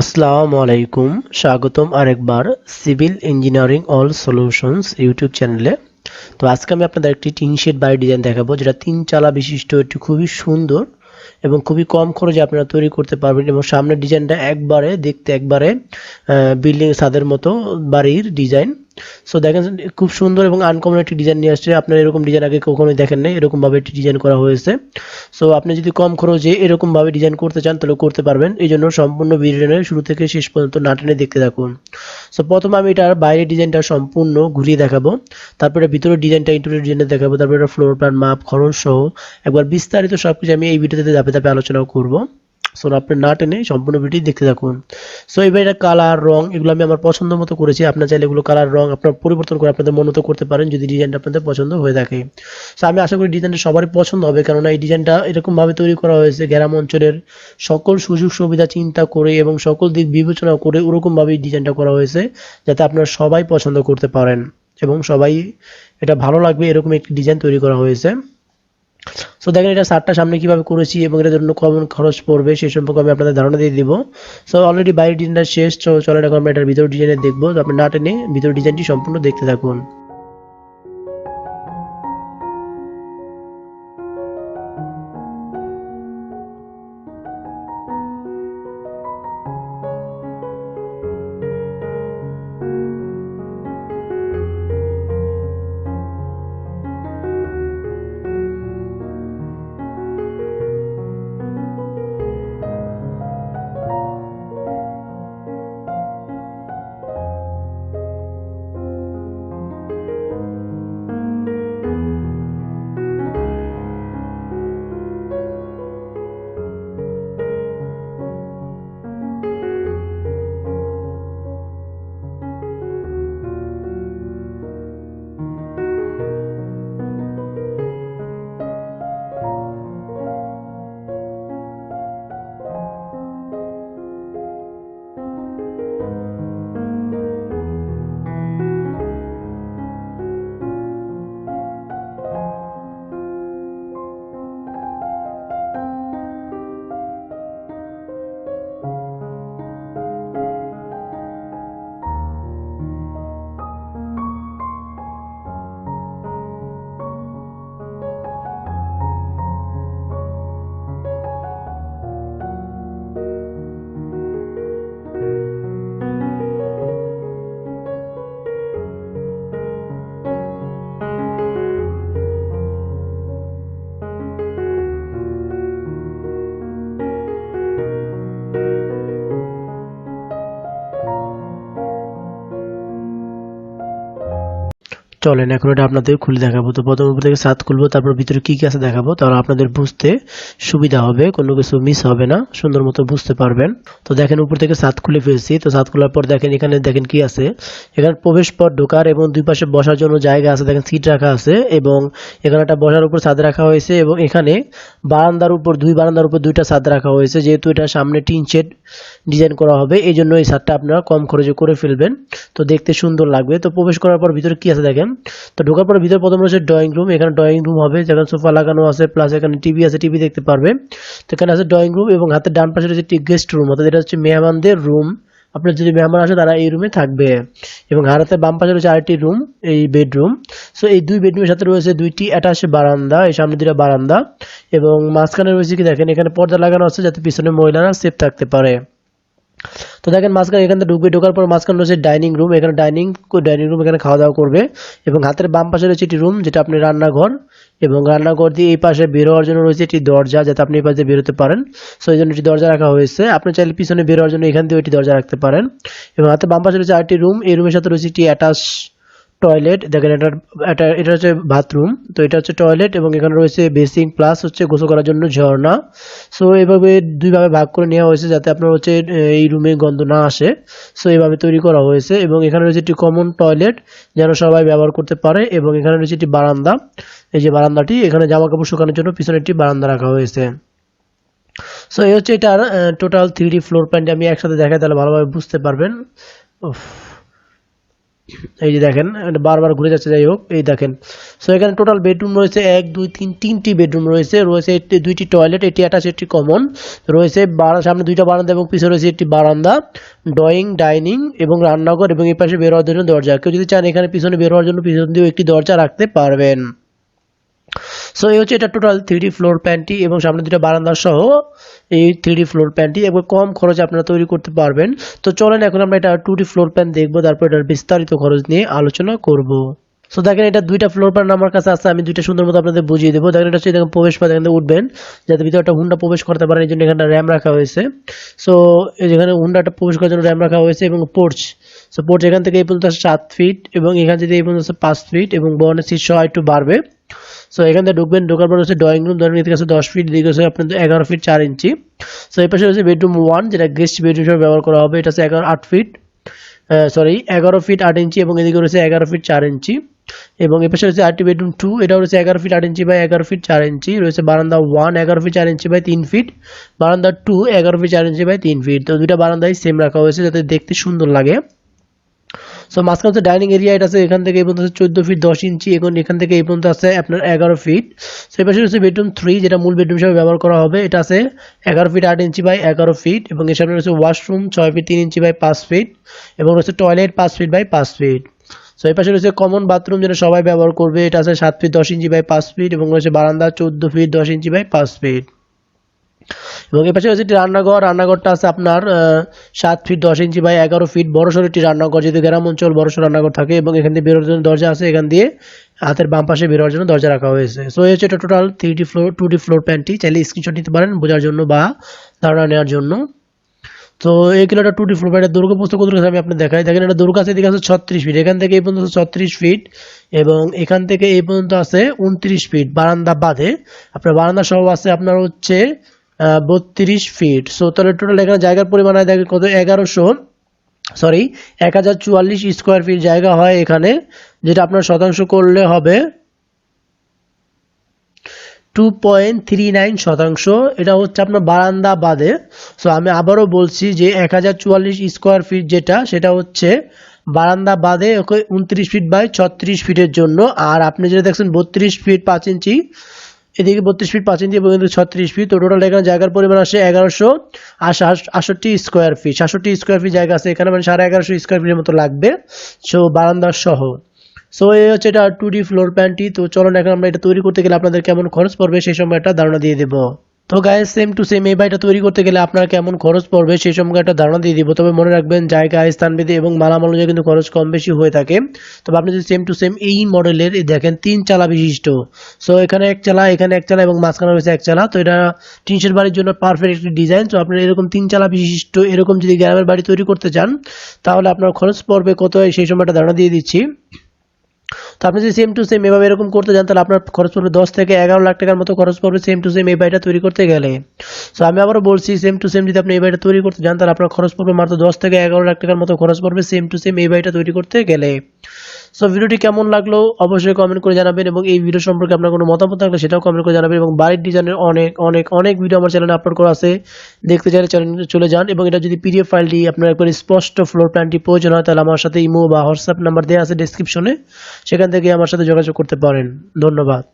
আসসালামু আলাইকুম, স্বাগতম আরেকবার civil engineering all solutions YouTube চ্যানেলে। তো আজকে আমি আপনাদের একটি টিন শেড বাই ডিজাইন দেখাবো, যেটা তিন চালা বিশিষ্ট, একটি খুবই সুন্দর এবং খুবই কম খরচে আপনারা তৈরি করতে পারবেন এবং সামনের ডিজাইনটা একবারে, দেখতে একবারে বিল্ডিং সাদের মতো বাড়ির ডিজাইন। সো দেখেন, খুব সুন্দর এবং আনকমন একটি ডিজাইন নিয়ে আসছে। আপনারা এরকম ডিজাইন আগে কখনোই দেখেন নাই। এরকম ভাবে একটি ডিজাইন করা হয়েছে। সো আপনি যদি কম খরচে এরকম ভাবে ডিজাইন করতে চান, তাহলে করতে পারবেন। এই জন্য সম্পূর্ণ ভিডিওটা শুরু থেকে শেষ পর্যন্ত না টেনে দেখতে থাকুন। সো প্রথমে আমি এটার বাইরের ডিজাইনটা সম্পূর্ণ ঘুরিয়ে দেখাবো। তারপরে ভিতরের ডিজাইনটা ইন্টারিয়র ডিজাইনটা দেখাবো। তারপরে ফ্লোর প্ল্যান মাপ খরচ সহ। একবার বিস্তারিত সবকিছু আমি এই ভিডিওতে ধাপে ধাপে আলোচনা করব। সো আপনি না টেনে সম্পূর্ণ ভিডিও দেখতে থাকুন। সো এবার এটা কালার, রং এগুলো আমি আমার পছন্দ মতো করেছি। আপনার চাইলে এগুলো কালার, রং আপনার পরিবর্তন করে আপনাদের মন মতো করতে পারেন যদি ডিজাইনটা আপনাদের পছন্দ হয়ে থাকে। সো আমি আশা করি ডিজাইনটা সবারই পছন্দ হবে কেননা এই ডিজাইনটা এরকম ভাবে তৈরি করা হয়েছে গ্রাম অঞ্চলের সকল সুযোগ সুবিধা চিন্তা করে এবং সকল দিক বিবেচনা করে ওরকম ভাবে ডিজাইনটা করা হয়েছে যাতে আপনারা সবাই পছন্দ করতে পারেন এবং সবাই এটা ভালো লাগবে এরকম একটি ডিজাইন তৈরি করা হয়েছে। সো দেখেন এটা সারটা সামনে কীভাবে করেছি এবং এটার জন্য কমন খরচ পড়বে সেই সম্পর্কে আমি আপনাদের ধারণা দিয়ে দিব। সো অলরেডি বাইরের ডিজাইনটা শেষ তো এখন আমরা এটার ভিতর ডিজাইনে দেখব। তো আপনি না টেনে ভিতর ডিজাইনটি সম্পূর্ণ দেখতে থাকুন। চলেন, এখন এটা আপনাদের খুলে দেখাবো। তো প্রথম উপর থেকে সাত খুলবো তারপর ভিতরে কি কি আছে দেখাবো, তাহলে আপনাদের বুঝতে সুবিধা হবে, কোনো কিছু মিস হবে না, সুন্দর মতো বুঝতে পারবেন। তো দেখেন, উপর থেকে সাত খুলে ফেলছি, তো সাত খোলার পর দেখেন, এখানে দেখেন কি আছে? এখানে প্রবেশ পথ ঢোকার এবং দুই পাশে বসার জন্য জায়গা আছে, দেখেন সিট রাখা আছে, এবং এখানে একটা বসার উপর ছাদ রাখা হয়েছে, এবং এখানে বারান্দার উপর, দুই বারান্দার উপর দুইটা ছাদ রাখা হয়েছে, যেহেতু এটা সামনে টিন শেড ডিজাইন করা হবে, এই জন্য এই ছাদটা আপনারা কম খরচে করে ফেলবেন। তো দেখতে সুন্দর লাগবে। তো প্রবেশ করার পর ভিতরে কি আছে দেখেন? তো ঢোকার পর ভিতরে প্রথম রয়েছে ড্রয়িং রুম এখানে ড্রয়িং রুম হবে, যেখানে সোফা লাগানো আছে প্লাস এখানে টিভি আছে টিভি দেখতে পারবে। তো এখানে আছে ড্রয়িং রুম এবং হাতের ডান পাশে রয়েছে গেস্ট রুম অর্থাৎ এটা হচ্ছে মেহমানদের রুম আপনার যদি মেহমান আসে, তারা এই রুমে থাকবে। এবং হারাতে বাম পাশে রয়েছে আরেকটি রুম এই বেডরুম সো এই দুই বেডরুমের সাথে রয়েছে দুইটি অ্যাটাচ বারান্দা, এই সামনে দুটা বারান্দা। এবং মাঝখানে রয়েছে কি দেখেন, এখানে পর্দা লাগানো আছে, যাতে পিছনে মহিলারা সেফ থাকতে পারে। তো দেখেন মাঝখানে এখানে ঢুকবে, ঢোকার পর মাঝখানে রয়েছে ডাইনিং রুম এখানে ডাইনিং ডাইনিং রুম এখানে খাওয়া দাওয়া করবে এবং হাতের বাম পাশে রয়েছে একটি রুম যেটা আপনি রান্নাঘর এবং রান্নাঘর দিয়ে এই পাশে বের হওয়ার জন্য রয়েছে একটি দরজা যাতে আপনি এই পাশে বেরোতে পারেন। সো এই জন্য একটি দরজা রাখা হয়েছে। আপনি চাইলে পিছনে বের হওয়ার জন্য এখান দিয়ে একটি দরজা রাখতে পারেন। এবং হাতের বাম পাশে রয়েছে আরেকটি রুম এই রুমের সাথে রয়েছে একটি অ্যাটাচ টয়লেট দেখেন এটা এটা এটা হচ্ছে বাথরুম তো এটা হচ্ছে টয়লেট এবং এখানে রয়েছে বেসিং প্লাস হচ্ছে গোসল করার জন্য ঝর্ণা। সো এভাবে দুইভাবে ভাগ করে নেওয়া হয়েছে যাতে আপনার হচ্ছে এই রুমে গন্ধ না আসে। সো এইভাবে তৈরি করা হয়েছে এবং এখানে রয়েছে একটি কমন টয়লেট যেন সবাই ব্যবহার করতে পারে এবং এখানে রয়েছে একটি বারান্দা। এই যে বারান্দাটি, এখানে জামা কাপড় শুকানোর জন্য পিছনে একটি বারান্দা রাখা হয়েছে। সো এই হচ্ছে এটার টোটাল থ্রি ডি ফ্লোর প্ল্যানটি আমি একসাথে দেখাই, তাহলে ভালোভাবে বুঝতে পারবেন। এই যে দেখেন বারবার ঘুরে যাচ্ছে, যাই হোক, এই দেখেন। সো এখানে টোটাল বেডরুম রয়েছে এক, দুই, তিন, তিনটি বেডরুম রয়েছে। রয়েছে একটি, দুইটি টয়লেট এটি অ্যাটাচ একটি কমন রয়েছে সামনে দুইটা বারান্দা এবং পিছনে রয়েছে একটি বারান্দা। ড্রয়িং ডাইনিং এবং রান্নাঘর এবং এই পাশে বের হওয়ার জন্য দরজা। কেউ যদি চান এখানে পিছনে বের হওয়ার জন্য পিছন দিয়েও একটি দরজা রাখতে পারবেন। সো এই হচ্ছে এটা টোটাল থ্রি ফ্লোর প্যান্টটি এবং সামনে দুটো বারান্দা সহ এই থ্রি ফ্লোর প্যান্টটি এবং কম খরচে আপনারা তৈরি করতে পারবেন। তো চলেন এখন আমরা এটা টু ফ্লোর প্যান দেখব, তারপর এটার বিস্তারিত খরচ নিয়ে আলোচনা করব। সো দেখেন এটা দুইটা ফ্লোর প্যান আমার কাছে আছে, আমি দুইটা সুন্দর মতো আপনাদের বুঝিয়ে দেবো। দেখেন এটা হচ্ছে দেখেন প্রবেশ পথ, এখান উঠবেন, যাতে ভিতরে একটা হুন্ডা প্রবেশ করতে পারেন, এই জন্য এখানে র্যাম রাখা হয়েছে। সো যেখানে হুন্ডাটা প্রবেশ করার জন্য র্যাম রাখা হয়েছে এবং পোর্চ সো পোর্চ এখান থেকে এই পর্যন্ত সাত ফিট এবং এখান থেকে এই পর্যন্ত পাঁচ ফিট এবং বনের শীর্ষ একটু বাড়বে। সো এখান ঢুকবেন, ঢোকার পর হচ্ছে ড্রয়িং রুম ড্রয়িং থেকে আছে দশ ফিট দিকে হচ্ছে আপনাদের এগারো ফিট চার ইঞ্চি সো এই পাশে হচ্ছে বেডরুম ওয়ান যেটা গেস্ট বেডরুম হিসেবে ব্যবহার করা হবে, এটা হচ্ছে এগারো, আট ফিট সরি এগারো ফিট আট ইঞ্চি এবং এদিকে রয়েছে এগারো ফিট চার ইঞ্চি এবং এ পাশে রয়েছে আটটি বেডরুম টু এটা রয়েছে এগারো ফিট আট ইঞ্চি বাই এগারো ফিট চার ইঞ্চি রয়েছে বারান্দা ওয়ান এগারো ফিট চার ইঞ্চি বাই তিন ফিট বারান্দা টু এগারো ফিট চার ইঞ্চি বাই তিন ফিট তো দুইটা বারান্দাই সেম রাখা হয়েছে, যাতে দেখতে সুন্দর লাগে। সো মাঝখানে হচ্ছে ডাইনিং এরিয়া এটা আছে, এখান থেকে এই পর্যন্ত আছে চোদ্দ ফিট দশ ইঞ্চি। এখন এখান থেকে এই পর্যন্ত আছে আপনার এগারো ফিট সেই পাশে রয়েছে বেডরুম থ্রি যেটা মূল বেডরুম হিসেবে ব্যবহার করা হবে। এটা আছে এগারো ফিট আট ইঞ্চি বাই এগারো ফিট এবং এর সামনে রয়েছে ওয়াশরুম ছয় ফিট তিন ইঞ্চি বাই পাঁচ ফিট এবং রয়েছে টয়লেট পাঁচ ফিট বাই পাঁচ ফিট সো এই পাশে রয়েছে কমন বাথরুম যেটা সবাই ব্যবহার করবে। এটা আছে সাত ফিট দশ ইঞ্চি বাই পাঁচ ফিট এবং রয়েছে বারান্দা চোদ্দ ফিট দশ ইঞ্চি বাই পাঁচ ফিট এবং এই পাশে রয়েছে একটি রান্নাঘর। রান্নাঘরটা আছে আপনার সাত ফিট দশ ইঞ্চি বাই এগারো ফিট বড়সড় একটি রান্নাঘর, যেহেতু গ্রাম অঞ্চল বড়সড় রান্নাঘর থাকে এবং এখান দিয়ে বেরোর জন্য দরজা আছে, এখান দিয়ে হাতের বাম পাশে বেরোর জন্য দরজা রাখা হয়েছে। সো এই হচ্ছে এটা total three D floor two D floor প্যান্টটি চাইলে স্ক্রিনশট নিতে পারেন বোঝার জন্য বা ধারণা নেওয়ার জন্য। তো এই কিলোটা টু ডি ফ্লোর প্যান্টের দৈর্ঘ্য প্রস্থ কত আমি আপনি দেখাই। দেখেন, এটা দুর্গা আছে, এদিকে আছে ছত্রিশ ফিট এখান থেকে এই পর্যন্ত ছত্রিশ ফিট এবং এখান থেকে এই পর্যন্ত আছে উনত্রিশ ফিট বারান্দা বাদে আপনার বারান্দা সহ আছে আপনার হচ্ছে বত্রিশ ফিট সো তাহলে টোটাল এখানে জায়গার পরিমাণ হয় দেখেন কত, এগারোশো। সরি এক হাজার চুয়াল্লিশ স্কোয়ার ফিট জায়গা হয় এখানে, যেটা আপনার শতাংশ করলে হবে টু পয়েন্ট থ্রি নাইন শতাংশ। এটা হচ্ছে আপনার বারান্দা বাদে। সো আমি আবারও বলছি যে এক হাজার চুয়াল্লিশ স্কোয়ার ফিট যেটা, সেটা হচ্ছে বারান্দা বাদে, ওকে, উনত্রিশ ফিট বাই ছত্রিশ ফিটের জন্য। আর আপনি যেটা দেখছেন, বত্রিশ ফিট পাঁচ ইঞ্চি। এদিকে বত্রিশ ফিট পাঁচ ইঞ্চি এবং ছত্রিশ ফিট তো টোটাল এখানে জায়গার পরিমাণ আসে এগারোশো আষট্টি স্কোয়ার ফিট সাতষট্টি স্কোয়ার ফিট জায়গা আছে, এখানে মানে সাড়ে এগারোশো স্কোয়ার ফিটের মতো লাগবে। সো বারান্দার সহ। সো এই হচ্ছে এটা টু ডি ফ্লোর প্যান্টটি তো চলুন এখন আমরা এটা তৈরি করতে গেলে আপনাদের কেমন খরচ পড়বে সেই সময় একটা ধারণা দিয়ে দেবো। তো গায়ে সেম টু সেম এই বাড়িটা তৈরি করতে গেলে আপনার কেমন খরচ পড়বে সেই সম্পর্কে একটা ধারণা দিয়ে দিব। তবে মনে রাখবেন, জায়গা স্থানভেদে এবং মালামাল অনুযায়ী কিন্তু খরচ কম বেশি হয়ে থাকে। তবে আপনি যদি সেম টু সেম এই মডেলের দেখেন, তিন চালা বিশিষ্ট। সো এখানে এক চালা, এখানে এক চালা এবং মাঝখানে রয়েছে এক চালা। তো এটা টিনশের বাড়ির জন্য পারফেক্ট একটি ডিজাইন তো আপনার এরকম তিন চালা বিশিষ্ট, এরকম যদি গ্রামের বাড়ি তৈরি করতে চান, তাহলে আপনার খরচ পড়বে কত সেই সময় একটা ধারণা দিয়ে দিচ্ছি। তো আপনি যদি সেম টু সেম এভাবে এরকম করতে যান, তাহলে আপনার খরচ পড়বে দশ থেকে এগারো লাখ টাকার মতো খরচ পড়বে সেম টু সেম এই বাড়িটা তৈরি করতে গেলে। সো আমি আবারও বলছি সেম টু সেম যদি আপনি এই বাড়িটা তৈরি করতে চান তাহলে আপনার খরচ পড়বে মাত্র দশ থেকে এগারো লাখ টাকার মতো খরচ পড়বে সেম টু সেম এই বাড়িটা তৈরি করতে গেলে। সো ভিডিওটি কেমন লাগল? অবশ্যই কমেন্ট করে জানাবেন এবং এই ভিডিও সম্পর্কে আপনার কোনো মতামত থাকলে সেটাও কমেন্ট করে জানাবেন এবং বাড়ির ডিজাইনের অনেক অনেক অনেক ভিডিও আমার চ্যানেলে আপলোড করা আছে। দেখতে চাইলে চ্যানেলে চলে যান এবং এটা যদি পিডিএফ ফাইলটি আপনার একবার স্পষ্ট ফ্লোর প্ল্যানটি প্রয়োজন হয়, তাহলে আমার সাথে ইমো বা হোয়াটসঅ্যাপ নাম্বার দেওয়া আছে ডিসক্রিপশনে সেখান থেকে আমার সাথে যোগাযোগ করতে পারেন। ধন্যবাদ।